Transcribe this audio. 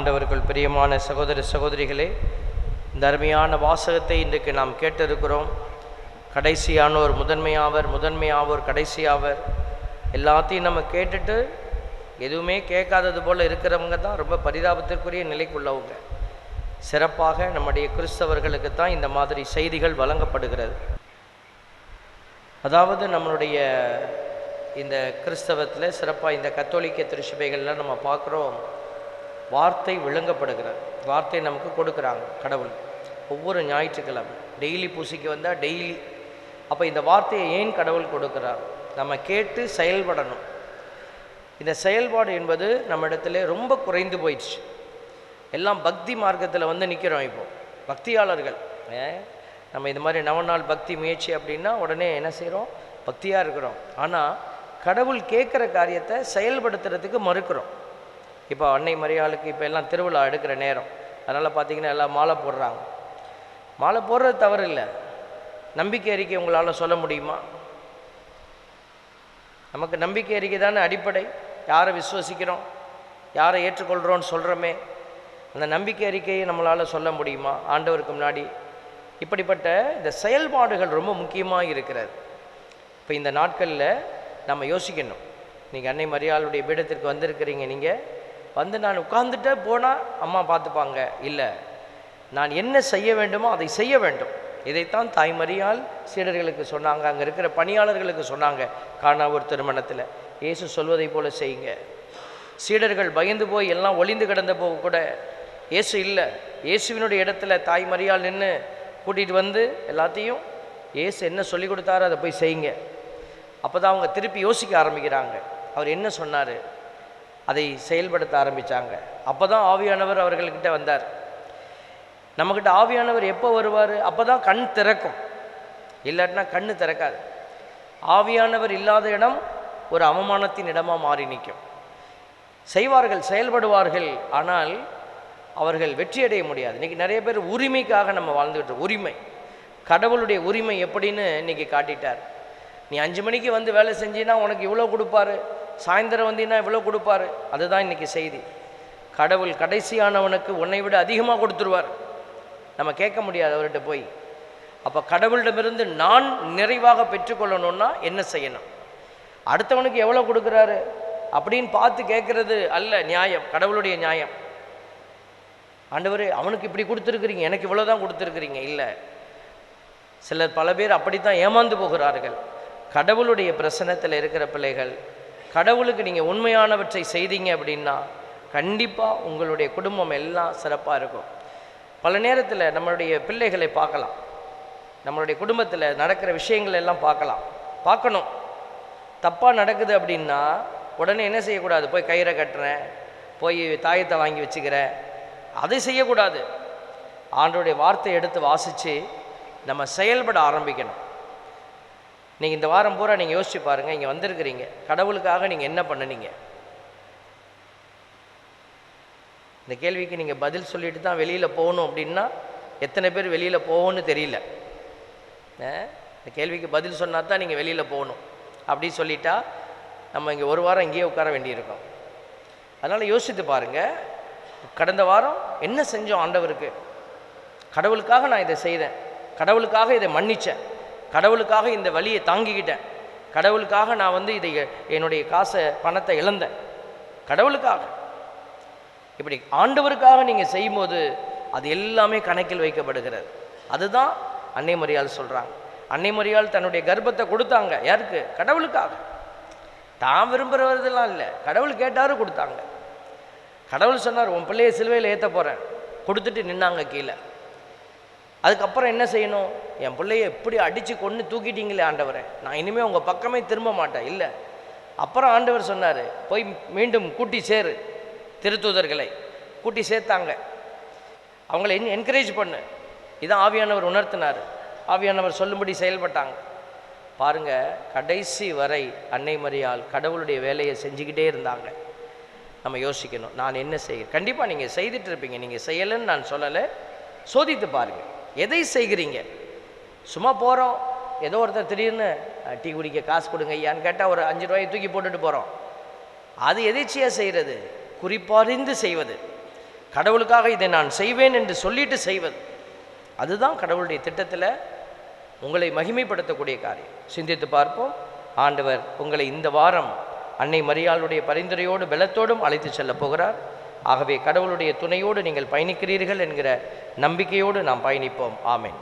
ஆண்டவர்கள் பிரியமான சகோதர சகோதரிகளே இந்த அருமையான வாசகத்தை இன்றைக்கு நாம் கேட்டிருக்கிறோம். கடைசியானோர் முதன்மையாவர் முதன்மையாவோர் கடைசியாவர் எல்லாத்தையும் நம்ம கேட்டுட்டு எதுவுமே கேட்காதது போல் இருக்கிறவங்க தான் ரொம்ப பரிதாபத்திற்குரிய நிலைக்குள்ளவங்க சிறப்பாக நம்முடைய கிறிஸ்தவர்களுக்கு தான் இந்த மாதிரி செய்திகள் வழங்கப்படுகிறது. அதாவது நம்மளுடைய இந்த கிறிஸ்தவத்தில் சிறப்பாக இந்த கத்தோலிக்க திருச்சபைகள்லாம் நம்ம பார்க்குறோம். வார்த்தை விளங்கப்படுகிறது. வார்த்தை நமக்கு கொடுக்குறாங்க கடவுள். ஒவ்வொரு ஞாயிற்றுக்கிழமை. டெய்லி பூசிக்கு வந்தால் டெய்லி. அப்போ இந்த வார்த்தையை ஏன் கடவுள் கொடுக்குறார்? நம்ம கேட்டு செயல்படணும். இந்த செயல்பாடு என்பது நம்ம இடத்துல ரொம்ப குறைந்து போயிடுச்சு. எல்லாம் பக்தி மார்க்கத்தில் வந்து நிற்கிறோம் இப்போது பக்தியாளர்கள். நம்ம இந்த மாதிரி நவநாள் பக்தி முயற்சி அப்படின்னா உடனே என்ன செய்கிறோம் பக்தியாக இருக்கிறோம். ஆனால் கடவுள் கேட்குற காரியத்தை செயல்படுத்துறதுக்கு மறுக்கிறோம். இப்போ அன்னை மரியாளுக்கு இப்போ எல்லாம் திருவிழா எடுக்கிற நேரம். அதனால் பார்த்தீங்கன்னா எல்லாம் மாலை போடுறாங்க. மாலை போடுறது தவறு இல்லை நம்பிக்கை அறிக்கை உங்களால் சொல்ல முடியுமா? நமக்கு நம்பிக்கை அறிக்கை தானே அடிப்படை. யாரை விசுவசிக்கிறோம்? யாரை ஏற்றுக்கொள்கிறோன்னு சொல்கிறோமே அந்த நம்பிக்கை அறிக்கையை நம்மளால் சொல்ல முடியுமா? ஆண்டவருக்கு முன்னாடி இப்படிப்பட்ட இந்த செயல்பாடுகள் ரொம்ப முக்கியமாக இருக்கிறது. இப்போ இந்த நாட்களில் நம்ம யோசிக்கணும். நீங்கள் அன்னை மரியாளுடைய பீடத்திற்கு வந்திருக்கிறீங்க நீங்கள் வந்து நான் உட்கார்ந்துட்டே போனால் அம்மா பார்த்துப்பாங்க இல்லை நான் என்ன செய்ய வேண்டுமோ அதை செய்ய வேண்டும். இதைத்தான் தாய்மறியால் சீடர்களுக்கு சொன்னாங்க அங்கே இருக்கிற பணியாளர்களுக்கு சொன்னாங்க காணாவூர் திருமணத்தில். இயேசு சொல்வதை போல செய்யுங்க. சீடர்கள் பயந்து போய் எல்லாம் ஒளிந்து கிடந்த போக கூட இயேசு இல்லை. இயேசுவினுடைய இடத்துல தாய்மறியால் நின்று கூட்டிகிட்டு வந்து எல்லாத்தையும் இயேசு என்ன சொல்லி கொடுத்தாரோ அதை போய் செய்யுங்க. அப்போ தான் அவங்க திருப்பி யோசிக்க ஆரம்பிக்கிறாங்க. அவர் என்ன சொன்னார்? அதை செயல்படுத்த ஆரம்பித்தாங்க அப்போ தான் ஆவியானவர் அவர்கள்கிட்ட வந்தார். நம்மக்கிட்ட ஆவியானவர் எப்போ வருவார்? அப்போ தான் கண் திறக்கும். இல்லாட்டினா கண் திறக்காது. ஆவியானவர் இல்லாத இடம் ஒரு அவமானத்தின் இடமாக மாறி நிற்கும். செய்வார்கள் செயல்படுவார்கள் ஆனால் அவர்கள் வெற்றியடைய முடியாது. இன்றைக்கி நிறைய பேர் உரிமைக்காக நம்ம வாழ்ந்துக்கிட்டு உரிமை. கடவுளுடைய உரிமை எப்படின்னு இன்றைக்கி காட்டிட்டார். நீ அஞ்சு மணிக்கு வந்து வேலை செஞ்சினா உனக்கு இவ்வளோ கொடுப்பாரு. சாயந்தரம் வந்தீங்கன்னா இவ்வளோ கொடுப்பாரு? அதுதான் இன்றைக்கி செய்தி. கடவுள் கடைசியானவனுக்கு உன்னை விட அதிகமாக கொடுத்துருவார். நம்ம கேட்க முடியாது அவர்கிட்ட போய். அப்போ கடவுளிடமிருந்து நான் நிறைவாக பெற்றுக்கொள்ளணும்னா என்ன செய்யணும்? அடுத்தவனுக்கு எவ்வளோ கொடுக்குறாரு? அப்படின்னு பார்த்து கேட்குறது அல்ல நியாயம் கடவுளுடைய நியாயம். ஆண்டவர் அவனுக்கு இப்படி கொடுத்துருக்குறீங்க எனக்கு இவ்வளோ தான் கொடுத்துருக்குறீங்க. இல்லை. சிலர் பல பேர் அப்படித்தான் ஏமாந்து போகிறார்கள். கடவுளுடைய பிரசனத்தில் இருக்கிற பிள்ளைகள் கடவுளுக்கு நீங்கள் உண்மையானவற்றை செய்தீங்க அப்படின்னா கண்டிப்பாக உங்களுடைய குடும்பம் எல்லாம் சிறப்பாக இருக்கும். பல நேரத்தில் நம்மளுடைய பிள்ளைகளை பார்க்கலாம். நம்மளுடைய குடும்பத்தில் நடக்கிற விஷயங்கள் எல்லாம் பார்க்கலாம். பார்க்கணும். தப்பாக நடக்குது அப்படின்னா உடனே என்ன செய்யக்கூடாது? போய் கயிறை கட்டுறேன். போய் தாயத்தை வாங்கி வச்சுக்கிறேன். அதை செய்யக்கூடாது. ஆண்டோடைய வார்த்தை எடுத்து வாசித்து நம்ம செயல்பட ஆரம்பிக்கணும். நீங்கள் இந்த வாரம் பூரா நீங்கள் யோசிச்சு பாருங்கள் இங்கே வந்திருக்கிறீங்க. கடவுளுக்காக நீங்கள் என்ன பண்ணுனீங்க? இந்த கேள்விக்கு நீங்கள் பதில் சொல்லிட்டு தான் வெளியில் போகணும் அப்படின்னா எத்தனை பேர் வெளியில் போகணும்னு தெரியல. இந்த கேள்விக்கு பதில் சொன்னா தான் நீங்கள் வெளியில் போகணும். அப்படி சொல்லிட்டா நம்ம இங்கே ஒரு வாரம் இங்கேயே உட்கார வேண்டியிருக்கோம். அதனால் யோசித்து பாருங்கள் கடந்த வாரம் என்ன செஞ்சோம் ஆண்டவருக்கு? கடவுளுக்காக நான் இதை செய்தேன். கடவுளுக்காக இதை மன்னித்தேன் கடவுளுக்காக இந்த வழியை தாங்கிக்கிட்டேன். கடவுளுக்காக நான் வந்து இதை என்னுடைய காசை பணத்தை இழந்தேன். கடவுளுக்காக. இப்படி ஆண்டவருக்காக நீங்கள் செய்யும்போது அது எல்லாமே கணக்கில் வைக்கப்படுகிறது. அதுதான் அன்னை மரியாள் சொல்கிறாங்க அன்னை மரியாள் தன்னுடைய கர்ப்பத்தை கொடுத்தாங்க. யாருக்கு? கடவுளுக்காக. தான் விரும்புகிறதெல்லாம் இல்லை. கடவுள் கேட்டாரு கொடுத்தாங்க. கடவுள் சொன்னார் உன் பிள்ளைய சிலுவையில் ஏற்ற போகிறேன் கொடுத்துட்டு நின்னாங்க கீழே. அதுக்கப்புறம் என்ன செய்யணும்? என் பிள்ளைய எப்படி அடித்து கொண்டு தூக்கிட்டீங்களே ஆண்டவரை. நான் இனிமேல் உங்கள் பக்கமே திரும்ப மாட்டேன். இல்லை. அப்புறம் ஆண்டவர் சொன்னார் போய் மீண்டும் கூட்டி சேரு திருத்தூதர்களை. கூட்டி சேர்த்தாங்க. அவங்கள என் என்கரேஜ் பண்ணு. இதான் ஆவியானவர் உணர்த்தினார். ஆவியானவர் சொல்லும்படி செயல்பட்டாங்க. பாருங்க கடைசி வரை அன்னை மரியாள் கடவுளுடைய வேலையை செஞ்சுக்கிட்டே இருந்தாங்க. நம்ம யோசிக்கணும் நான் என்ன செய்கிறேன் கண்டிப்பாக நீங்கள் செய்துட்டு இருப்பீங்க. நீங்கள் செய்யலைன்னு நான் சொல்லலை. சோதித்து பாருங்கள் எதை செய்கிறீங்க? சும்மா போகிறோம் ஏதோ ஒருத்தர் திடீர்னு டீ குடிக்க காசு கொடுங்க ஐயான்னு கேட்டால் ஒரு அஞ்சு ரூபாயை தூக்கி போட்டுட்டு போகிறோம் அது எதிர்ச்சியாக செய்கிறது குறிப்பறிந்து செய்வது. கடவுளுக்காக இதை நான் செய்வேன் என்று சொல்லிட்டு செய்வது. அதுதான் கடவுளுடைய திட்டத்தில் உங்களை மகிமைப்படுத்தக்கூடிய காரியம். சிந்தித்து பார்ப்போம். ஆண்டவர் உங்களை இந்த வாரம் அன்னை மரியாளுடைய பரிந்துரையோடு பலத்தோடும் அழைத்து செல்லப் போகிறார். ஆகவே கடவுளுடைய துணையோடு நீங்கள் பயணிக்கிறீர்கள் என்கிற நம்பிக்கையோடு நாம் பயணிப்போம். ஆமேன்.